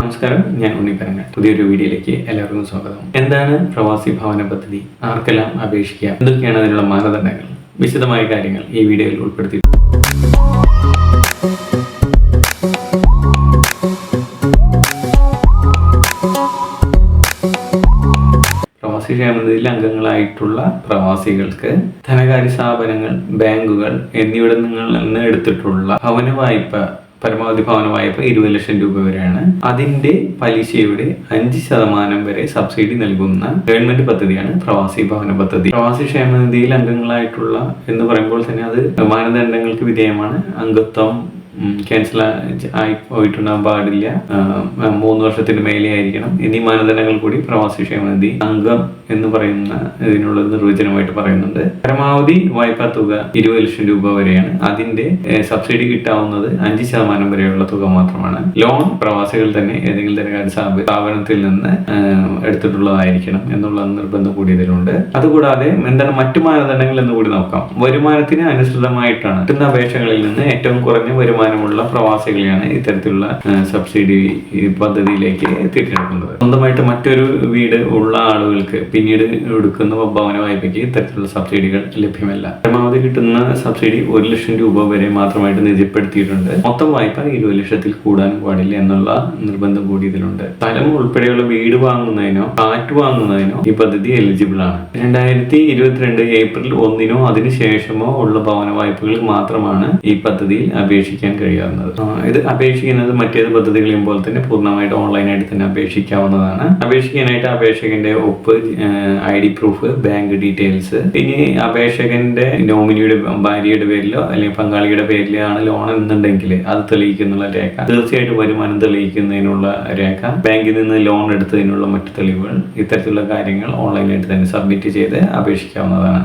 നമസ്കാരം ഞാൻ ഉണ്ണിപ്പരങ്ങ പുതിയൊരു വീഡിയോയിലേക്ക് എല്ലാവർക്കും സ്വാഗതം. എന്താണ് പ്രവാസി ഭവന പദ്ധതി? ആർക്കെല്ലാം അപേക്ഷിക്കാം? എന്തൊക്കെയാണ് അതിനുള്ള മാനദണ്ഡങ്ങൾ? വിശദമായ കാര്യങ്ങൾ ഈ വീഡിയോയിൽ ഉൾപ്പെടുത്തി പ്രവാസി ക്ഷേമനിധിയിൽ അംഗങ്ങളായിട്ടുള്ള പ്രവാസികൾക്ക് ധനകാര്യ സ്ഥാപനങ്ങൾ ബാങ്കുകൾ എന്നിവിടെ നിന്ന് എടുത്തിട്ടുള്ള ഭവന വായ്പ പരമാവധി ഭവന വായ്പ ഇരുപത് ലക്ഷം രൂപ വരെയാണ്. അതിന്റെ പലിശയുടെ അഞ്ച് ശതമാനം വരെ സബ്സിഡി നൽകുന്ന ഗവൺമെന്റ് പദ്ധതിയാണ് പ്രവാസി ഭവന പദ്ധതി. പ്രവാസി ക്ഷേമനിധിയിൽ അംഗങ്ങളായിട്ടുള്ള എന്ന് പറയുമ്പോൾ തന്നെ അത് മാനദണ്ഡങ്ങൾക്ക് വിധേയമാണ്. അംഗത്വം ക്യാൻസൽ ആയി പോയിട്ടുണ്ടാകാൻ പാടില്ല. മൂന്ന് വർഷത്തിന് മേലെ ആയിരിക്കണം. എന്നീ മാനദണ്ഡങ്ങൾ കൂടി പ്രവാസി ക്ഷേമനിധി അംഗം എന്ന് പറയുന്ന ഇതിനുള്ള നിർവചനമായിട്ട് പറയുന്നുണ്ട്. പരമാവധി വായ്പാ തുക ഇരുപത് ലക്ഷം രൂപ വരെയാണ്. അതിന്റെ സബ്സിഡി കിട്ടാവുന്നത് അഞ്ച് ശതമാനം വരെയുള്ള തുക മാത്രമാണ്. ലോൺ പ്രവാസികൾ തന്നെ ഏതെങ്കിലും ധനകാര്യ സ്ഥാപനത്തിൽ നിന്ന് എടുത്തിട്ടുള്ളതായിരിക്കണം എന്നുള്ള നിർബന്ധം കൂടി ഇതിലുണ്ട്. അതുകൂടാതെ എന്താണ് മറ്റു മാനദണ്ഡങ്ങൾ എന്ന് കൂടി നോക്കാം. വരുമാനത്തിന് അനുസൃതമായിട്ടാണ്. കിട്ടുന്ന അപേക്ഷകളിൽ നിന്ന് ഏറ്റവും കുറഞ്ഞ വരുമാനമുള്ള പ്രവാസികളെയാണ് ഇത്തരത്തിലുള്ള സബ്സിഡി പദ്ധതിയിലേക്ക് തിരഞ്ഞെടുക്കുന്നത് സ്വന്തമായിട്ട് മറ്റൊരു വീട് ഉള്ള ആളുകൾക്ക് പിന്നീട് എടുക്കുന്ന ഭവന വായ്പയ്ക്ക് ഇത്തരത്തിലുള്ള സബ്സിഡികൾ ലഭ്യമല്ല. പരമാവധി കിട്ടുന്ന സബ്സിഡി ഒരു ലക്ഷം രൂപ വരെ മാത്രമായിട്ട് നിജപ്പെടുത്തിയിട്ടുണ്ട്. മൊത്തം വായ്പ ഇരുപത് ലക്ഷത്തിൽ കൂടാൻ പാടില്ല എന്നുള്ള നിർബന്ധം കൂടി ഇതിലുണ്ട്. സ്ഥലം ഉൾപ്പെടെയുള്ള വീട് വാങ്ങുന്നതിനോ കാറ്റ് വാങ്ങുന്നതിനോ ഈ പദ്ധതി എലിജിബിൾ ആണ്. രണ്ടായിരത്തി ഇരുപത്തിരണ്ട് ഏപ്രിൽ ഒന്നിനോ അതിനുശേഷമോ ഉള്ള ഭവന വായ്പകൾ മാത്രമാണ് ഈ പദ്ധതിയിൽ അപേക്ഷിക്കാൻ കഴിയാവുന്നത്. ഇത് അപേക്ഷിക്കുന്നത് മറ്റേത് പദ്ധതികളെയും പോലെ തന്നെ പൂർണമായിട്ട് ഓൺലൈനായിട്ട് തന്നെ അപേക്ഷിക്കാവുന്നതാണ്. അപേക്ഷിക്കാനായിട്ട് അപേക്ഷകന്റെ ഒപ്പ് I D proof bank details ഇനി അപേക്ഷകന്റെ നോമിനിയുടെ ഭാര്യയുടെ പേരിലോ അല്ലെങ്കിൽ പങ്കാളിയുടെ പേരിലോ ആണ് ലോൺ എന്നുണ്ടെങ്കിൽ അത് തെളിയിക്കുന്നുള്ള രേഖ. തീർച്ചയായിട്ടും വരുമാനം തെളിയിക്കുന്നതിനുള്ള രേഖ. ബാങ്കിൽ നിന്ന് ലോൺ എടുത്തതിനുള്ള മറ്റു തെളിവുകൾ ഇത്തരത്തിലുള്ള കാര്യങ്ങൾ ഓൺലൈനായിട്ട് തന്നെ സബ്മിറ്റ് ചെയ്ത് അപേക്ഷിക്കാവുന്നതാണ്.